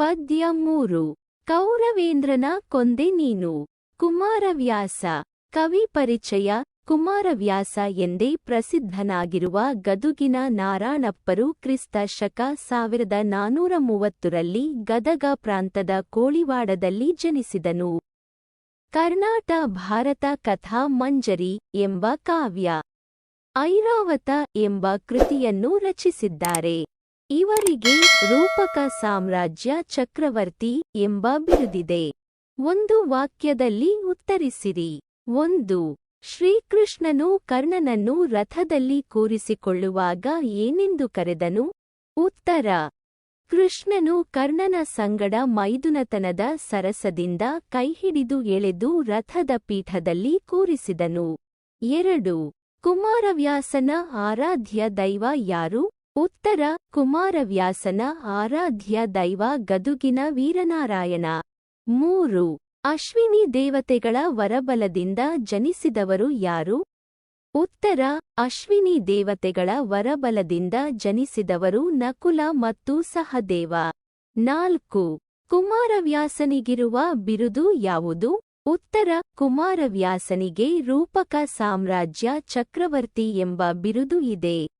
ಪದ್ಯ ಮೂರು. ಕೌರವೇಂದ್ರನ ಕೊಂದೆ ನೀನು. ಕುಮಾರವ್ಯಾಸ. ಕವಿ ಪರಿಚಯ. ಕುಮಾರವ್ಯಾಸ ಎಂದೇ ಪ್ರಸಿದ್ಧನಾಗಿರುವ ಗದುಗಿನ ನಾರಾಣಪ್ಪರು ಕ್ರಿಸ್ತ ಶಕ ಸಾವಿರದ ನಾನೂರ ಮೂವತ್ತರಲ್ಲಿ ಗದಗ ಪ್ರಾಂತದ ಕೋಳಿವಾಡದಲ್ಲಿ ಜನಿಸಿದನು. ಕರ್ನಾಟ ಭಾರತ ಕಥಾ ಮಂಜರಿ ಎಂಬ ಕಾವ್ಯ. ಐರಾವತ ಎಂಬ ಕೃತಿಯನ್ನು ರಚಿಸಿದ್ದಾರೆ. ಇವರಿಗೆ ರೂಪಕ ಸಾಮ್ರಾಜ್ಯ ಚಕ್ರವರ್ತಿ ಎಂಬ ಬಿರುದಿದೆ. ಒಂದು ವಾಕ್ಯದಲ್ಲಿ ಉತ್ತರಿಸಿರಿ. ಒಂದು, ಶ್ರೀಕೃಷ್ಣನು ಕರ್ಣನನ್ನು ರಥದಲ್ಲಿ ಕೂರಿಸಿಕೊಳ್ಳುವಾಗ ಏನೆಂದು ಕರೆದನು? ಉತ್ತರ, ಕೃಷ್ಣನು ಕರ್ಣನ ಸಂಗಡ ಮೈದುನತನದ ಸರಸದಿಂದ ಕೈಹಿಡಿದು ಎಳೆದು ರಥದ ಪೀಠದಲ್ಲಿ ಕೂರಿಸಿದನು. ಎರಡು, ಕುಮಾರವ್ಯಾಸನ ಆರಾಧ್ಯ ದೈವ ಯಾರು? ಉತ್ತರ, ಕುಮಾರವ್ಯಾಸನ ಆರಾಧ್ಯ ದೈವ ಗದುಗಿನ ವೀರನಾರಾಯಣ. ಮೂರು, ಅಶ್ವಿನಿ ದೇವತೆಗಳ ವರಬಲದಿಂದ ಜನಿಸಿದವರು ಯಾರು? ಉತ್ತರ, ಅಶ್ವಿನಿ ದೇವತೆಗಳ ವರಬಲದಿಂದ ಜನಿಸಿದವರು ನಕುಲ ಮತ್ತು ಸಹದೇವ. ನಾಲ್ಕು, ಕುಮಾರವ್ಯಾಸನಿಗಿರುವ ಬಿರುದು ಯಾವುದು? ಉತ್ತರ, ಕುಮಾರವ್ಯಾಸನಿಗೆ ರೂಪಕ ಸಾಮ್ರಾಜ್ಯ ಚಕ್ರವರ್ತಿ ಎಂಬ ಬಿರುದು ಇದೆ.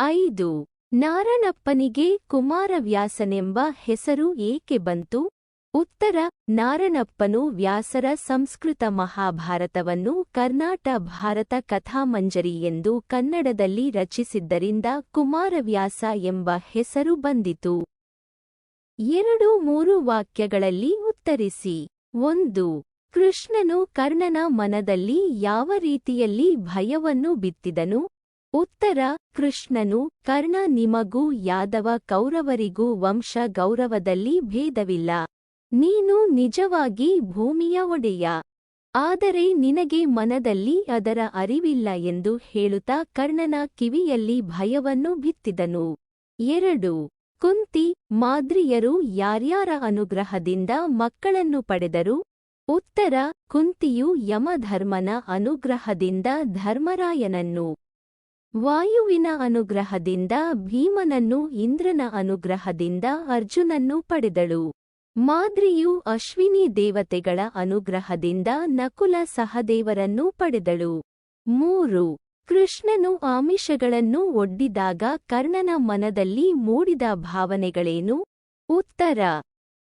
ಐದು. ನಾರಣಪ್ಪನಿಗೆ ಕುಮಾರವ್ಯಾಸನೆಂಬ ಹೆಸರು ಏಕೆ ಬಂತು? ಉತ್ತರ, ನಾರಣಪ್ಪನು ವ್ಯಾಸರ ಸಂಸ್ಕೃತ ಮಹಾಭಾರತವನ್ನು ಕರ್ನಾಟ ಭಾರತ ಕಥಾಮಂಜರಿ ಎಂದು ಕನ್ನಡದಲ್ಲಿ ರಚಿಸಿದ್ದರಿಂದ ಕುಮಾರವ್ಯಾಸ ಎಂಬ ಹೆಸರು ಬಂದಿತು. ಎರಡು ಮೂರು ವಾಕ್ಯಗಳಲ್ಲಿ ಉತ್ತರಿಸಿ. ಒಂದು, ಕೃಷ್ಣನು ಕರ್ಣನ ಮನದಲ್ಲಿ ಯಾವ ರೀತಿಯಲ್ಲಿ ಭಯವನ್ನು ಬಿತ್ತಿದನು? ಉತ್ತರ, ಕೃಷ್ಣನು, ಕರ್ಣ ನಿಮಗೂ ಯಾದವ ಕೌರವರಿಗೂ ವಂಶ ಗೌರವದಲ್ಲಿ ಭೇದವಿಲ್ಲ. ನೀನು ನಿಜವಾಗಿ ಭೂಮಿಯ ಒಡೆಯ. ಆದರೆ ನಿನಗೆ ಮನದಲ್ಲಿ ಅದರ ಅರಿವಿಲ್ಲ ಎಂದು ಹೇಳುತ್ತಾ ಕರ್ಣನ ಕಿವಿಯಲ್ಲಿ ಭಯವನ್ನು ಬಿತ್ತಿದನು. ಎರಡು, ಕುಂತಿ, ಮಾದ್ರಿಯರು ಯಾರ್ಯಾರ ಅನುಗ್ರಹದಿಂದ ಮಕ್ಕಳನ್ನು ಪಡೆದರು? ಉತ್ತರ, ಕುಂತಿಯು ಯಮಧರ್ಮನ ಅನುಗ್ರಹದಿಂದ ಧರ್ಮರಾಯನನ್ನು ವಾಯುವಿನ ಅನುಗ್ರಹದಿಂದ ಭೀಮನನ್ನು ಇಂದ್ರನ ಅನುಗ್ರಹದಿಂದ ಅರ್ಜುನನ್ನು ಪಡೆದಳು. ಮಾದ್ರಿಯು ಅಶ್ವಿನಿ ದೇವತೆಗಳ ಅನುಗ್ರಹದಿಂದ ನಕುಲ ಸಹದೇವರನ್ನು ಪಡೆದಳು. ಮೂರು, ಕೃಷ್ಣನು ಆಮಿಷಗಳನ್ನು ಒಡ್ಡಿದಾಗ ಕರ್ಣನ ಮನದಲ್ಲಿ ಮೂಡಿದ ಭಾವನೆಗಳೇನು? ಉತ್ತರ,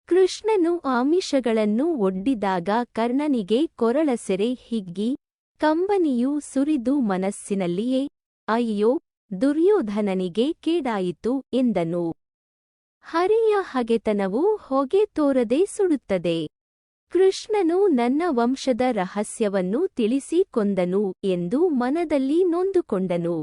ಕೃಷ್ಣನು ಆಮಿಷಗಳನ್ನು ಒಡ್ಡಿದಾಗ ಕರ್ಣನಿಗೆ ಕೊರಳಸೆರೆ ಹಿಗ್ಗಿ, ಕಂಬನಿಯು ಸುರಿದು ಮನಸ್ಸಿನಲ್ಲಿಯೇ ಅಯ್ಯೋ, ದುರ್ಯೋಧನನಿಗೆ ಕೇಡಾಯಿತು ಎಂದನು. ಹರಿಯ ಹಗೆತನವು ಹೊಗೆ ತೋರದೆ ಸುಡುತ್ತದೆ. ಕೃಷ್ಣನು ನನ್ನ ವಂಶದ ರಹಸ್ಯವನ್ನು ತಿಳಿಸಿ ಕೊಂದನು ಎಂದು ಮನದಲ್ಲಿ ನೊಂದುಕೊಂಡನು.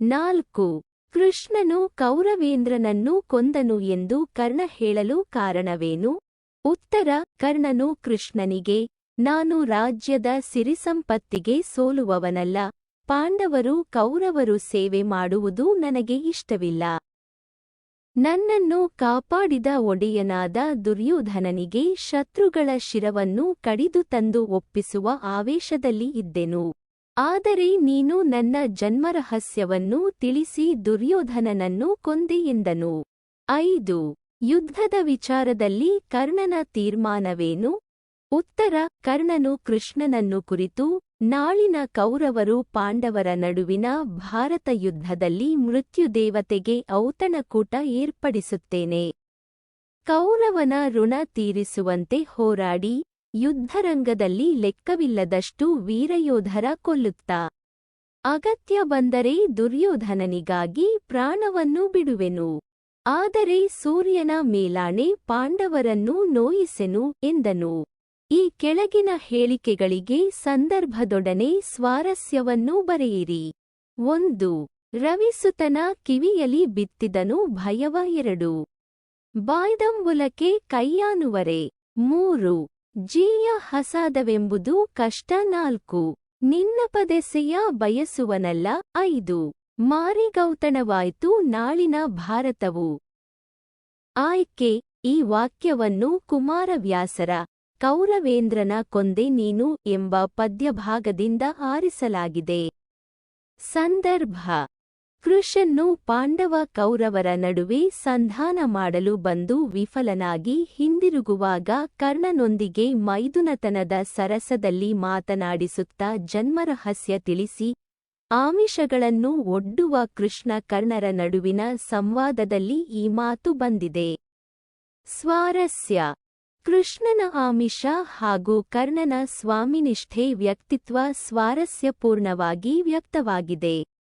ನಾಲ್ಕು, ಕೃಷ್ಣನು ಕೌರವೇಂದ್ರನನ್ನು ಕೊಂದನು ಎಂದು ಕರ್ಣ ಹೇಳಲು ಕಾರಣವೇನು? ಉತ್ತರ, ಕರ್ಣನು ಕೃಷ್ಣನಿಗೆ, ನಾನು ರಾಜ್ಯದ ಸಿರಿಸಂಪತ್ತಿಗೆ ಸೋಲುವವನಲ್ಲ ಪಾಂಡವರು ಕೌರವರು ಸೇವೆ ಮಾಡುವುದು ನನಗೆ ಇಷ್ಟವಿಲ್ಲ. ನನ್ನನ್ನು ಕಾಪಾಡಿದ ಒಡೆಯನಾದ ದುರ್ಯೋಧನನಿಗೆ ಶತ್ರುಗಳ ಶಿರವನ್ನು ಕಡಿದು ತಂದು ಒಪ್ಪಿಸುವ ಆವೇಶದಲ್ಲಿ ಇದ್ದೆನು. ಆದರೆ ನೀನು ನನ್ನ ಜನ್ಮರಹಸ್ಯವನ್ನು ತಿಳಿಸಿ ದುರ್ಯೋಧನನನ್ನು ಕೊಂದೆ ಎಂದನು. ಐದು. ಯುದ್ಧದ ವಿಚಾರದಲ್ಲಿ ಕರ್ಣನ ತೀರ್ಮಾನವೇನು? ಉತ್ತರ, ಕರ್ಣನು ಕೃಷ್ಣನನ್ನು ಕುರಿತು ನಾಳಿನ ಕೌರವರು ಪಾಂಡವರ ನಡುವಿನ ಭಾರತ ಯುದ್ಧದಲ್ಲಿ ಮೃತ್ಯುದೇವತೆಗೆ ಔತಣಕೂಟ ಏರ್ಪಡಿಸುತ್ತೇನೆ. ಕೌರವನ ಋಣ ತೀರಿಸುವಂತೆ ಹೋರಾಡಿ, ಯುದ್ಧರಂಗದಲ್ಲಿ ಲೆಕ್ಕವಿಲ್ಲದಷ್ಟು ವೀರಯೋಧರ ಕೊಲ್ಲುತ್ತಾ. ಅಗತ್ಯ ಬಂದರೆ ದುರ್ಯೋಧನನಿಗಾಗಿ ಪ್ರಾಣವನ್ನು ಬಿಡುವೆನು. ಆದರೆ ಸೂರ್ಯನ ಮೇಲಾಣೆ ಪಾಂಡವರನ್ನು ನೋಯಿಸೆನು ಎಂದನು. ಈ ಕೆಳಗಿನ ಹೇಳಿಕೆಗಳಿಗೆ ಸಂದರ್ಭದೊಡನೆ ಸ್ವಾರಸ್ಯವನ್ನು ಬರೆಯಿರಿ. ಒಂದು, ರವಿಸುತನ ಕಿವಿಯಲಿ ಬಿತ್ತಿದನು ಭಯವ ಎರಡು. ಬಾಯ್ದಂಬುಲಕ್ಕೆ ಕೈಯಾನುವರೆ. ಮೂರು, ಜೀಯ ಹಸಾದವೆಂಬುದು ಕಷ್ಟ ನಾಲ್ಕು. ನಿನ್ನ ಪದೆಸೆಯ ಬಯಸುವನಲ್ಲ. ಐದು, ಮಾರಿಗೌತಣವಾಯ್ತು ನಾಳಿನ ಭಾರತವು. ಆಯ್ಕೆ, ಈ ವಾಕ್ಯವನ್ನು ಕುಮಾರವ್ಯಾಸರ ಕೌರವೇಂದ್ರನ ಕೊಂದೆ ನೀನು ಎಂಬ ಪದ್ಯಭಾಗದಿಂದ ಆರಿಸಲಾಗಿದೆ. ಸಂದರ್ಭ. ಕೃಷನ್ನು ಪಾಂಡವ ಕೌರವರ ನಡುವೆ ಸಂಧಾನ ಮಾಡಲು ಬಂದು ವಿಫಲನಾಗಿ ಹಿಂದಿರುಗುವಾಗ ಕರ್ಣನೊಂದಿಗೆ ಮೈದುನತನದ ಸರಸದಲ್ಲಿ ಮಾತನಾಡಿಸುತ್ತಾ ಜನ್ಮರಹಸ್ಯ ತಿಳಿಸಿ, ಆಮಿಷಗಳನ್ನು ಒಡ್ಡುವ ಕೃಷ್ಣ ಕರ್ಣರ ನಡುವಿನ ಸಂವಾದದಲ್ಲಿ ಈ ಮಾತು ಬಂದಿದೆ. ಸ್ವಾರಸ್ಯ. ಕೃಷ್ಣನ ಆಮಿಷ ಹಾಗೂ ಕರ್ಣನ ಸ್ವಾಮಿನಿಷ್ಠೆ ವ್ಯಕ್ತಿತ್ವ ಸ್ವಾರಸ್ಯಪೂರ್ಣವಾಗಿ ವ್ಯಕ್ತವಾಗಿದೆ.